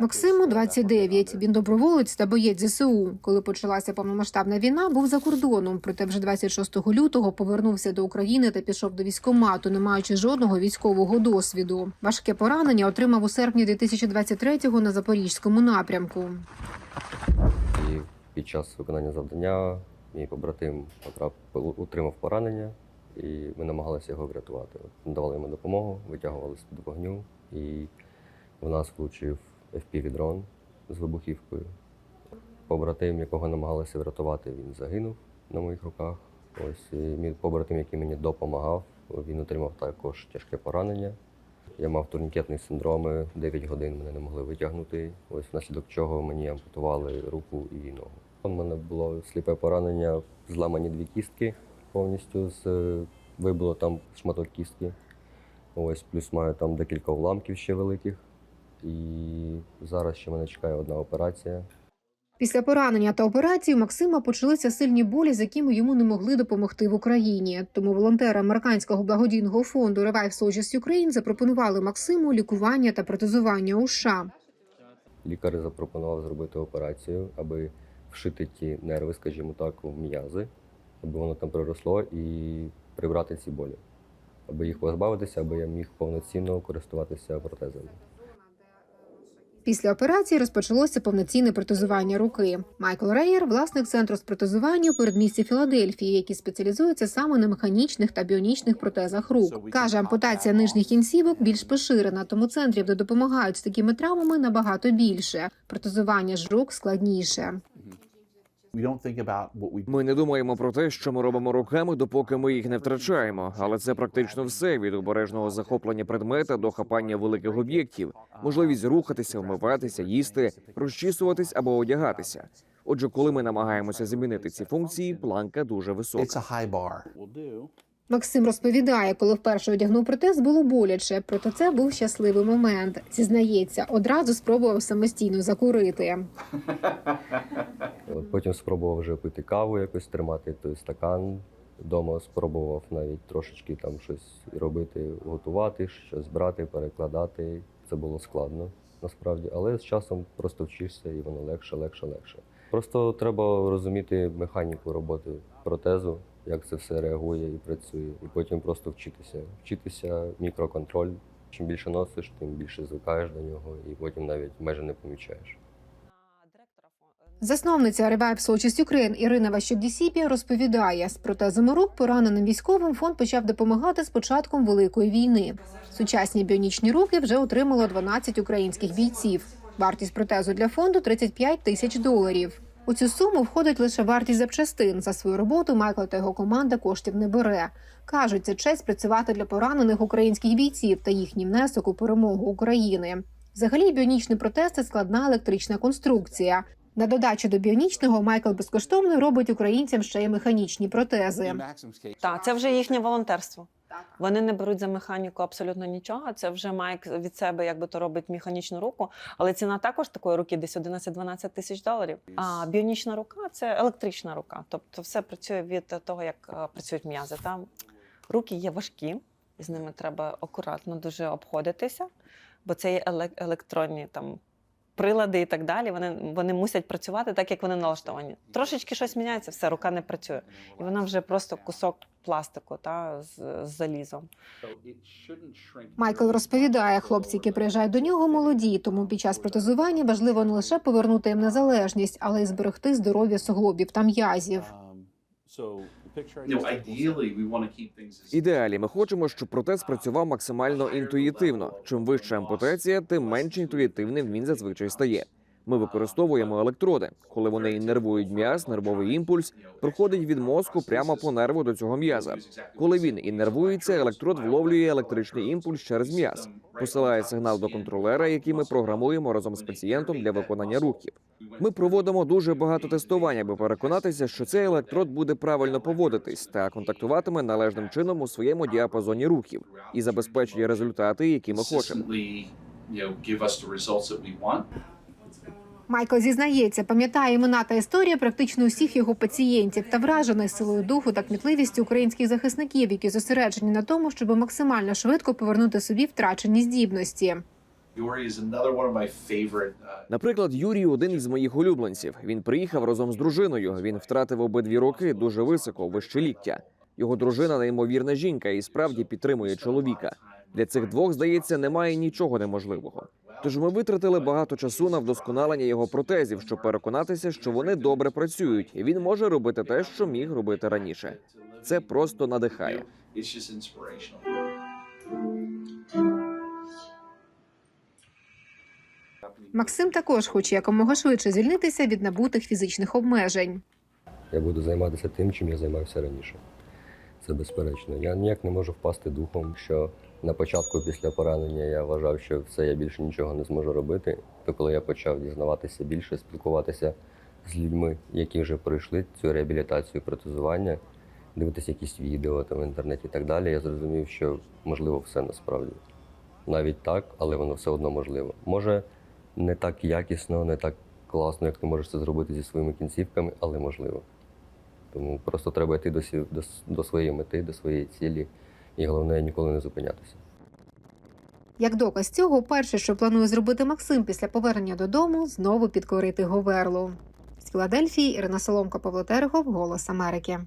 Максиму 29. Він доброволець та боєць ЗСУ. Коли почалася повномасштабна війна, був за кордоном. Проте вже 26 лютого повернувся до України та пішов до військкомату, не маючи жодного військового досвіду. Важке поранення отримав у серпні 2023-го на запорізькому напрямку. І під час виконання завдання мій побратим потрапив, отримав поранення, і ми намагалися його врятувати. От Надавали йому допомогу, витягували з-під вогню, і в нас влучив FPV-дрон з вибухівкою. Побратим, якого намагалися врятувати, він загинув на моїх руках. Ось мій побратим, який мені допомагав, він отримав також тяжке поранення. Я мав турнікетний синдром, 9 годин мене не могли витягнути. Ось внаслідок чого мені ампутували руку і ногу. У мене було сліпе поранення, зламані дві кістки повністю з вибило там шматок кістки. Ось плюс маю там декілька уламків ще великих. І зараз ще мене чекає одна операція. Після поранення та операції у Максима почалися сильні болі, з якими йому не могли допомогти в Україні. Тому волонтери американського благодійного фонду Revive Soldiers Ukraine запропонували Максиму лікування та протезування у США. Лікар запропонував зробити операцію, аби вшити ті нерви, скажімо так, в м'язи, аби воно там приросло і прибрати ці болі, аби їх позбавитися, аби я міг повноцінно користуватися протезами. Після операції розпочалося повноцінне протезування руки. Майкл Рейер, – власник центру з протезування у передмісті Філадельфії, який спеціалізується саме на механічних та біонічних протезах рук. Каже, ампутація нижніх кінцівок більш поширена, тому центрів, де допомагають з такими травмами, набагато більше. Протезування ж рук складніше. Ми не думаємо про те, що ми робимо руками, допоки ми їх не втрачаємо. Але це практично все від обережного захоплення предмета до хапання великих об'єктів, можливість рухатися, вмиватися, їсти, розчісуватись або одягатися. Отже, коли ми намагаємося замінити ці функції, планка дуже висока. It's a high bar. Максим розповідає, коли вперше одягнув протез, було боляче, проте це був щасливий момент. Зізнається, одразу спробував самостійно закурити. От потім спробував вже пити каву, якось тримати той стакан. Вдома спробував навіть трошечки там щось робити, готувати, щось брати, перекладати. Це було складно насправді, але з часом просто вчишся і воно легше, легше, легше. Просто треба розуміти механіку роботи протезу, як це все реагує і працює, і потім просто вчитися. Вчитися мікроконтроль. Чим більше носиш, тим більше звикаєш до нього, і потім навіть майже не помічаєш. Засновниця Revive Soldiers Ukraine Ірина Ващук-Дісіпія розповідає, з протезами рук пораненим військовим фонд почав допомагати з початком великої війни. Сучасні біонічні руки вже отримало 12 українських бійців. Вартість протезу для фонду 35 тисяч доларів. У цю суму входить лише вартість запчастин. За свою роботу Майкл та його команда коштів не бере. Кажуть, це честь працювати для поранених українських бійців та їхній внесок у перемогу України. Взагалі, біонічний протез це складна електрична конструкція. На додачу до біонічного Майкл безкоштовно робить українцям ще й механічні протези. Так, це вже їхнє волонтерство. Вони не беруть за механіку абсолютно нічого. Це вже Майк від себе, якби то робить механічну руку. Але ціна також такої руки десь 11-12 тисяч доларів. А біонічна рука це електрична рука. Тобто все працює від того, як е, працюють м'язи. Там руки є важкі, і з ними треба акуратно дуже обходитися, бо це є електронні там. Прилади і так далі, вони, вони мусять працювати так, як вони налаштовані. Трошечки щось міняється, все, рука не працює. І вона вже просто кусок пластику та, з, з залізом. Майкл розповідає, хлопці, які приїжджають до нього, молоді, тому під час протезування важливо не лише повернути їм незалежність, але й зберегти здоров'я суглобів та м'язів. You know, ideally, we want to keep things as Ідеалі ми хочемо, щоб протез працював максимально інтуїтивно. Чим вища ампутація, тим менш інтуїтивним він зазвичай стає. Ми використовуємо електроди. Коли вони іннервують м'яз, нервовий імпульс проходить від мозку прямо по нерву до цього м'яза. Коли він іннервується, електрод вловлює електричний імпульс через м'яз, посилає сигнал до контролера, який ми програмуємо разом з пацієнтом для виконання рухів. Ми проводимо дуже багато тестувань, аби переконатися, що цей електрод буде правильно поводитись та контактуватиме належним чином у своєму діапазоні рухів і забезпечує результати, які ми хочемо. Майкл зізнається, пам'ятає імена та історії практично усіх його пацієнтів та вражений силою духу та кмітливістю українських захисників, які зосереджені на тому, щоб максимально швидко повернути собі втрачені здібності. Uh, Наприклад, Юрій один із моїх улюбленців. Він приїхав разом з дружиною. Він втратив обидві руки дуже високо, вище ліктя. Його дружина неймовірна жінка і справді підтримує чоловіка. Для цих двох здається, немає нічого неможливого. Тож ми витратили багато часу на вдосконалення його протезів, щоб переконатися, що вони добре працюють, і він може робити те, що міг робити раніше. Це просто надихає. Максим також хоче якомога швидше звільнитися від набутих фізичних обмежень. Я буду займатися тим, чим я займався раніше. Це безперечно. Я ніяк не можу впасти духом, що на початку після поранення я вважав, що все, я більше нічого не зможу робити. То коли я почав дізнаватися більше, спілкуватися з людьми, які вже пройшли цю реабілітацію, протезування, дивитися якісь відео там в інтернеті і так далі, я зрозумів, що можливо все насправді. Навіть так, але воно все одно можливо. Може, не так якісно, не так класно, як ти можеш це зробити зі своїми кінцівками, але можливо. Тому просто треба йти до, сі- до, до своєї мети, до своєї цілі, і головне ніколи не зупинятися. Як доказ цього, перше, що планує зробити Максим після повернення додому, знову підкорити Говерлу. З Філадельфії Ірина Соломко, Павло Терехов, Голос Америки.